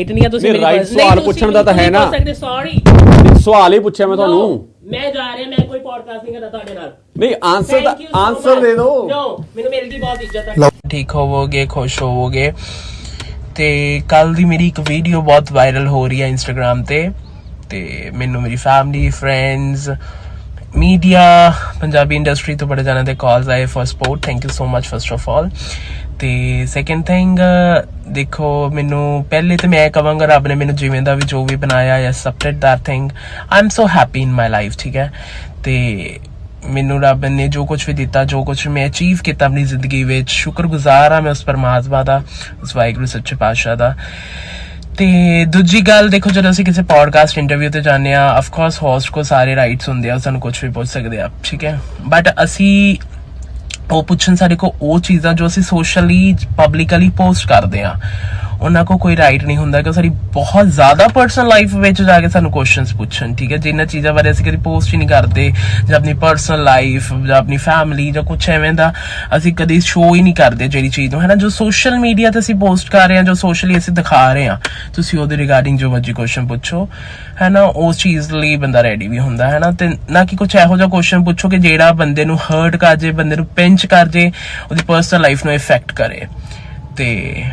ਇਤਨੀ ਆ ਤੁਸੀਂ ਨਹੀਂ, ਸਵਾਲ ਨਹੀਂ, ਪੁੱਛਣ ਦਾ ਤਾਂ ਹੈ ਨਾ। ਨਹੀਂ ਸੌਰੀ ਸਵਾਲ ਹੀ ਪੁੱਛਿਆ ਮੈਂ ਤੁਹਾਨੂੰ। ਮੈਂ ਜਾ ਰਿਹਾ ਮੈਂ ਕੋਈ ਪੋਡਕਾਸਟ ਨਹੀਂ ਕਰਦਾ ਤੁਹਾਡੇ ਨਾਲ। ਨਹੀਂ ਆਨਸਰ ਦਾ ਆਨਸਰ. ਦੇ ਦਿਓ। ਮੈਨੂੰ ਮੇਰੀ ਦੀ ਬਹੁਤ ਇੱਜ਼ਤ ਹੈ। ਠੀਕ ਹੋਵੋਗੇ ਖੁਸ਼ ਹੋਵੋਗੇ। ਤੇ ਕੱਲ ਦੀ ਮੇਰੀ ਇੱਕ ਵੀਡੀਓ ਬਹੁਤ ਵਾਇਰਲ ਹੋ ਰਹੀ ਹੈ ਇੰਸਟਾਗ੍ਰam ਤੇ। ਤੇ ਮੈਨੂੰ ਮੇਰੀ family friends media Punjabi industry ਤੋਂ ਬੜੇ ਜਣਾਂ ਦੇ ਕਾਲਸ ਆਏ for support thank you so much first of all ਤੇ ਸੈਕੰਡ ਥਿੰਗ ਦੇਖੋ, ਮੈਨੂੰ ਪਹਿਲੇ ਤੇ ਮੈਂ ਕਵਾਂਗਾ ਰੱਬ ਨੇ ਮੈਨੂੰ ਜਿਵੇਂ ਦਾ ਵੀ ਜੋ ਵੀ ਬਣਾਇਆ ਹੈ accepted that thing I am so happy in my life ਠੀਕ ਹੈ? ਤੇ ਮੈਨੂੰ ਰੱਬ ਨੇ ਜੋ ਕੁਝ ਵੀ ਦਿੱਤਾ, ਜੋ ਕੁਝ ਮੈਂ ਅਚੀਵ ਕੀਤਾ ਆਪਣੀ ਜ਼ਿੰਦਗੀ ਵਿੱਚ, ਸ਼ੁਕਰਗੁਜ਼ਾਰ ਹਾਂ ਮੈਂ ਉਸ ਪਰਮਾਤਮਾ ਦਾ, ਉਸ ਵਾਹਿਗੁਰੂ ਸੱਚੇ ਪਾਤਸ਼ਾਹ ਦਾ। ਤੇ ਦੂਜੀ ਗੱਲ, ਦੇਖੋ, ਜਦੋਂ ਅਸੀਂ ਕਿਸੇ ਪੋਡਕਾਸਟ ਇੰਟਰਵਿਊ ਤੇ ਜਾਂਦੇ ਆ ਆਫ ਕੋਰਸ ਹੋਸਟ ਕੋ ਸਾਰੇ ਰਾਈਟਸ ਹੁੰਦੇ ਆ, ਉਹ ਸਾਨੂੰ ਕੁਝ ਵੀ ਪੁੱਛ ਸਕਦੇ ਆ, ਠੀਕ ਹੈ? ਬਟ ਅਸੀਂ ਉਹ ਪੁੱਛਣ ਸਾਡੇ ਕੋ ਉਹ ਚੀਜ਼ਾਂ ਜੋ ਅਸੀਂ ਸੋਸ਼ਲੀ ਪਬਲਿਕਲੀ ਪੋਸਟ ਕਰਦੇ ਆ ਉਹਨਾਂ ਕੋ ਕੋਈ ਰਾਈਟ ਨਹੀਂ ਹੁੰਦਾ ਕਿ ਉਹ ਸਾਡੀ ਬਹੁਤ ਜ਼ਿਆਦਾ ਪਰਸਨਲ ਲਾਈਫ ਵਿੱਚ ਜਾ ਕੇ ਸਾਨੂੰ ਕੁਐਸਚਨਸ ਪੁੱਛਣ, ਠੀਕ ਹੈ? ਜਿਨ੍ਹਾਂ ਚੀਜ਼ਾਂ ਬਾਰੇ ਅਸੀਂ ਕਦੀ ਪੋਸਟ ਹੀ ਨਹੀਂ ਕਰਦੇ, ਜਾਂ ਆਪਣੀ ਪਰਸਨਲ ਲਾਈਫ ਜਾਂ ਆਪਣੀ ਫੈਮਿਲੀ ਜਾਂ ਕੁਝ ਐਵੇਂ ਦਾ ਅਸੀਂ ਕਦੀ ਸ਼ੋਅ ਹੀ ਨਹੀਂ ਕਰਦੇ ਜਿਹੜੀ ਚੀਜ਼ ਨੂੰ, ਹੈ ਨਾ? ਜੋ ਸੋਸ਼ਲ ਮੀਡੀਆ ਤੇ ਅਸੀਂ ਪੋਸਟ ਕਰ ਰਹੇ ਹਾਂ, ਜੋ ਸੋਸ਼ਲੀ ਅਸੀਂ ਦਿਖਾ ਰਹੇ ਹਾਂ, ਤੁਸੀਂ ਉਹਦੇ ਰਿਗਾਰਡਿੰਗ ਜੋ ਮਰਜ਼ੀ ਕੁਐਸਚਨ ਪੁੱਛੋ, ਹੈ ਨਾ? ਉਸ ਚੀਜ਼ ਲਈ ਬੰਦਾ ਰੈਡੀ ਵੀ ਹੁੰਦਾ, ਹੈ ਨਾ? ਤੇ ਨਾ ਕਿ ਕੁਝ ਇਹੋ ਜਿਹਾ ਕੁਐਸਚਨ ਪੁੱਛੋ ਕਿ ਜਿਹੜਾ ਬੰਦੇ ਨੂੰ ਹਰਟ ਕਰ ਜੇ, ਬੰਦੇ ਨੂੰ ਪਿੰਚ ਕਰ ਜੇ, ਉਹਦੀ ਪਰਸਨਲ ਲਾਈਫ ਨੂੰ ਇਫੈਕਟ ਕਰੇ। ਤੇ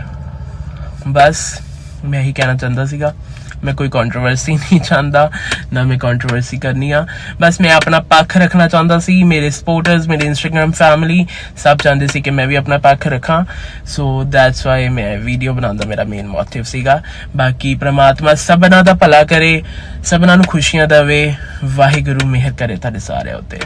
ਬਸ, ਮੈਂ ਹੀ ਕਹਿਣਾ ਚਾਹੁੰਦਾ ਸੀਗਾ। ਮੈਂ ਕੋਈ ਕੰਟਰੋਵਰਸੀ ਨਹੀਂ ਚਾਹੁੰਦਾ, ਨਾ ਮੈਂ ਕੰਟਰੋਵਰਸੀ ਕਰਨੀ ਆ। ਬਸ ਮੈਂ ਆਪਣਾ ਪੱਖ ਰੱਖਣਾ ਚਾਹੁੰਦਾ ਸੀ, ਮੇਰੇ ਸਪੋਰਟਰਸ ਮੇਰੇ ਇੰਸਟਾਗ੍ਰam ਫੈਮਿਲੀ ਸਭ ਚਾਹੁੰਦੇ ਸੀ ਕਿ ਮੈਂ ਵੀ ਆਪਣਾ ਪੱਖ ਰੱਖਾਂ। ਸੋ ਦੈਟਸ ਵਾਈ ਮੈਂ ਵੀਡੀਓ ਬਣਾਉਣ ਦਾ ਮੇਰਾ ਮੇਨ ਮੋਟਿਵ ਸੀਗਾ। ਬਾਕੀ ਪ੍ਰਮਾਤਮਾ ਸਭਨਾਂ ਦਾ ਭਲਾ ਕਰੇ, ਸਭਨਾਂ ਨੂੰ ਖੁਸ਼ੀਆਂ ਦੇਵੇ। ਵਾਹਿਗੁਰੂ ਮਿਹਰ ਕਰੇ ਤੁਹਾਡੇ ਸਾਰਿਆਂ ਉੱਤੇ।